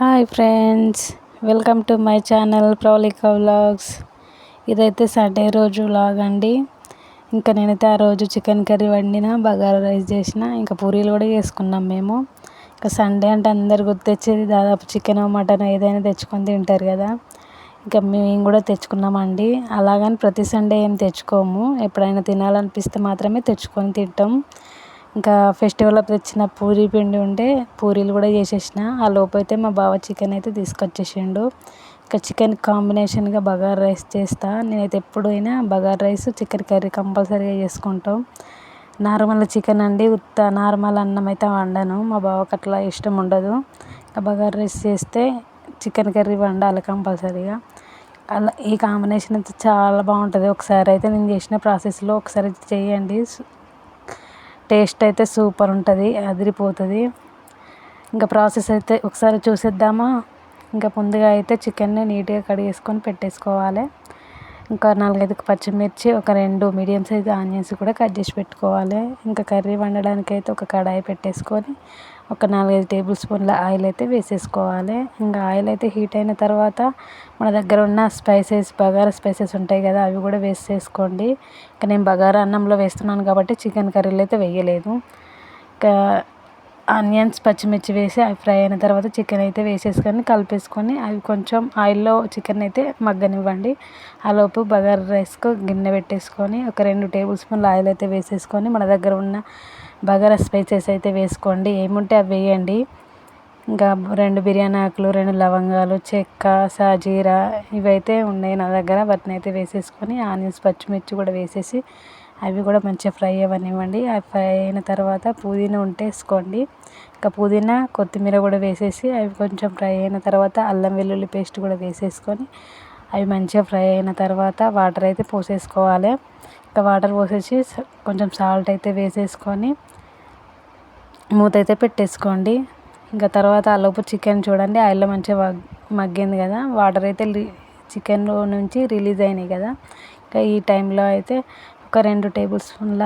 Hi friends welcome to my channel ప్రౌలిక vlogs. ఇదైతే Sunday రోజు vlog అండి. ఇంకా నేనైతే ఆ రోజు చికెన్ కర్రీ వండిన బగారా రైస్ చేసిన ఇంకా పూరీలు కూడా చేసుకున్నాం మేము. ఇంకా సండే అంటే అందరు గుర్తొచ్చేది దాదాపు చికెన్ మటన్ ఏదైనా తెచ్చుకొని తింటారు కదా. ఇంకా మేము కూడా తెచ్చుకున్నామండి. అలాగని ప్రతి సండే ఏం తెచ్చుకోము. ఎప్పుడైనా తినాలనిపిస్తే మాత్రమే తెచ్చుకొని తింటాం. ఇంకా ఫెస్టివల్ అప్పుడు తెచ్చిన పూరీ పిండి ఉంటే పూరీలు కూడా చేసేసిన. ఆ లోపు అయితే మా బావ చికెన్ అయితే తీసుకొచ్చేసిండు. ఇంకా చికెన్ కాంబినేషన్గా బగారా రైస్ చేస్తా. నేనైతే ఎప్పుడైనా బగారా రైస్ చికెన్ కర్రీ కంపల్సరీగా చేసుకుంటాం. నార్మల్ చికెన్ అండి ఉత్త నార్మల్ అన్నం అయితే వండను. మా బావకి అట్లా ఇష్టం ఉండదు. బగారా రైస్ చేస్తే చికెన్ కర్రీ వండాలి కంపల్సరీగా. అలా ఈ కాంబినేషన్ అయితే చాలా బాగుంటుంది. ఒకసారి అయితే నేను చేసిన ప్రాసెస్లో ఒకసారి చేయండి. టేస్ట్ అయితే సూపర్ ఉంటుంది అదిరిపోతుంది. ఇంకా ప్రాసెస్ అయితే ఒకసారి చూసేద్దామా. ఇంకా ముందుగా అయితే చికెన్ని నీట్గా కడిగేసుకొని పెట్టేసుకోవాలి. ఇంకా నాలుగైదు పచ్చిమిర్చి ఒక రెండు మీడియం సైజ్ ఆనియన్స్ కూడా కట్ చేసి పెట్టుకోవాలి. ఇంకా కర్రీ వండడానికి అయితే ఒక కడాయి పెట్టేసుకొని ఒక నాలుగైదు టేబుల్ స్పూన్ల ఆయిల్ అయితే వేసేసుకోవాలి. ఇంకా ఆయిల్ అయితే హీట్ అయిన తర్వాత మన దగ్గర ఉన్న స్పైసెస్ బగారా స్పైసెస్ ఉంటాయి కదా అవి కూడా వేసేసుకోండి. ఇంకా నేను బగారా అన్నంలో వేస్తున్నాను కాబట్టి చికెన్ కర్రీలో అయితే వేయలేదు. ఇంకా ఆనియన్స్ పచ్చిమిర్చి వేసి అవి ఫ్రై అయిన తర్వాత చికెన్ అయితే వేసేసుకొని కలిపేసుకొని అవి కొంచెం ఆయిల్లో చికెన్ అయితే మగ్గనివ్వండి. ఆలోపు బగారా రైస్కు గిన్నె పెట్టేసుకొని ఒక రెండు టేబుల్ స్పూన్ల ఆయిల్ అయితే వేసేసుకొని మన దగ్గర ఉన్న బగారా స్పైసెస్ అయితే వేసుకోండి. ఏముంటే అవి వేయండి. ఇంకా రెండు బిర్యానీ ఆకులు రెండు లవంగాలు చెక్క సాజీరా ఇవైతే ఉన్నాయి నా దగ్గర. వాటిని అయితే వేసేసుకొని ఆనియన్స్ పచ్చిమిర్చి కూడా వేసేసి అవి కూడా మంచిగా ఫ్రై అవ్వనివ్వండి. అవి ఫ్రై అయిన తర్వాత పుదీనా ఉంటే వేసుకోండి ఇంకా పుదీనా కొత్తిమీర కూడా వేసేసి అవి కొంచెం ఫ్రై అయిన తర్వాత అల్లం వెల్లుల్లి పేస్ట్ కూడా వేసేసుకొని అవి మంచిగా ఫ్రై అయిన తర్వాత వాటర్ అయితే పోసేసుకోవాలి. ఇంకా వాటర్ పోసేసి కొంచెం సాల్ట్ అయితే వేసేసుకొని మూత అయితే పెట్టేసుకోండి. ఇంకా తర్వాత ఆలోపు చికెన్ చూడండి ఆయిల్లో మంచిగా మగ్గింది కదా. వాటర్ అయితే చికెన్లో నుంచి రిలీజ్ అయినాయి కదా. ఇంకా ఈ టైంలో అయితే ఒక రెండు టేబుల్ స్పూన్ల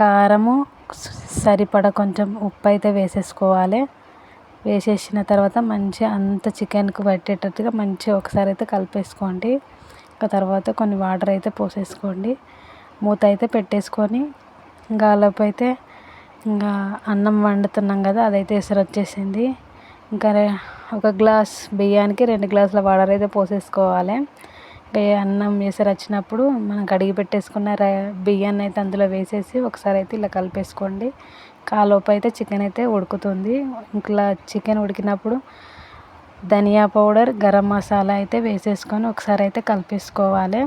కారము సరిపడ కొంచెం ఉప్పు అయితే వేసేసుకోవాలి. వేసేసిన తర్వాత మంచిగా అంత చికెన్కి పట్టేటట్టుగా మంచిగా ఒకసారి అయితే కలిపేసుకోండి. ఇంకా తర్వాత కొన్ని వాటర్ అయితే పోసేసుకోండి. మూత అయితే పెట్టేసుకొని ఇంకా ఆలోపు అయితే ఇంకా అన్నం వండుతున్నాం కదా అదైతే ఎసరు వచ్చేసింది. ఇంకా ఒక గ్లాస్ బియ్యానికి రెండు గ్లాసుల వాటర్ అయితే పోసేసుకోవాలి. అన్నం ఎసరు వచ్చినప్పుడు మనం కడిగి పెట్టేసుకున్న బియ్యాన్ని అయితే అందులో వేసేసి ఒకసారి అయితే ఇలా కలిపేసుకోండి. కాలోపు అయితే చికెన్ అయితే ఉడుకుతుంది. ఇట్లా చికెన్ ఉడికినప్పుడు ధనియా పౌడర్ గరం మసాలా అయితే వేసేసుకొని ఒకసారి అయితే కలిపేసుకోవాలి.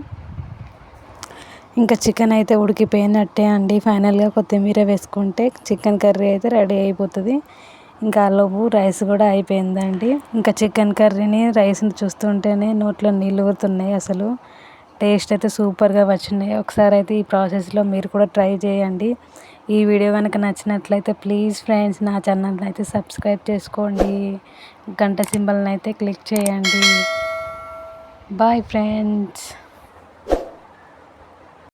ఇంకా చికెన్ అయితే ఉడికిపోయినట్టే అండి. ఫైనల్గా కొత్తిమీర వేసుకుంటే చికెన్ కర్రీ అయితే రెడీ అయిపోతుంది. ఇంకా లోపు రైస్ కూడా అయిపోయిందండి. ఇంకా చికెన్ కర్రీని రైస్ని చూస్తుంటేనే నోట్లో నీళ్ళు ఊరుతున్నాయి అసలు. టేస్ట్ అయితే సూపర్గా వచ్చినాయి ఒకసారి అయితే ఈ ప్రాసెస్లో మీరు కూడా ట్రై చేయండి. ఈ వీడియో కనుక నచ్చినట్లయితే ప్లీజ్ ఫ్రెండ్స్ నా ఛానల్ని అయితే సబ్స్క్రైబ్ చేసుకోండి. గంట సింబల్ని అయితే క్లిక్ చేయండి. Bye friends.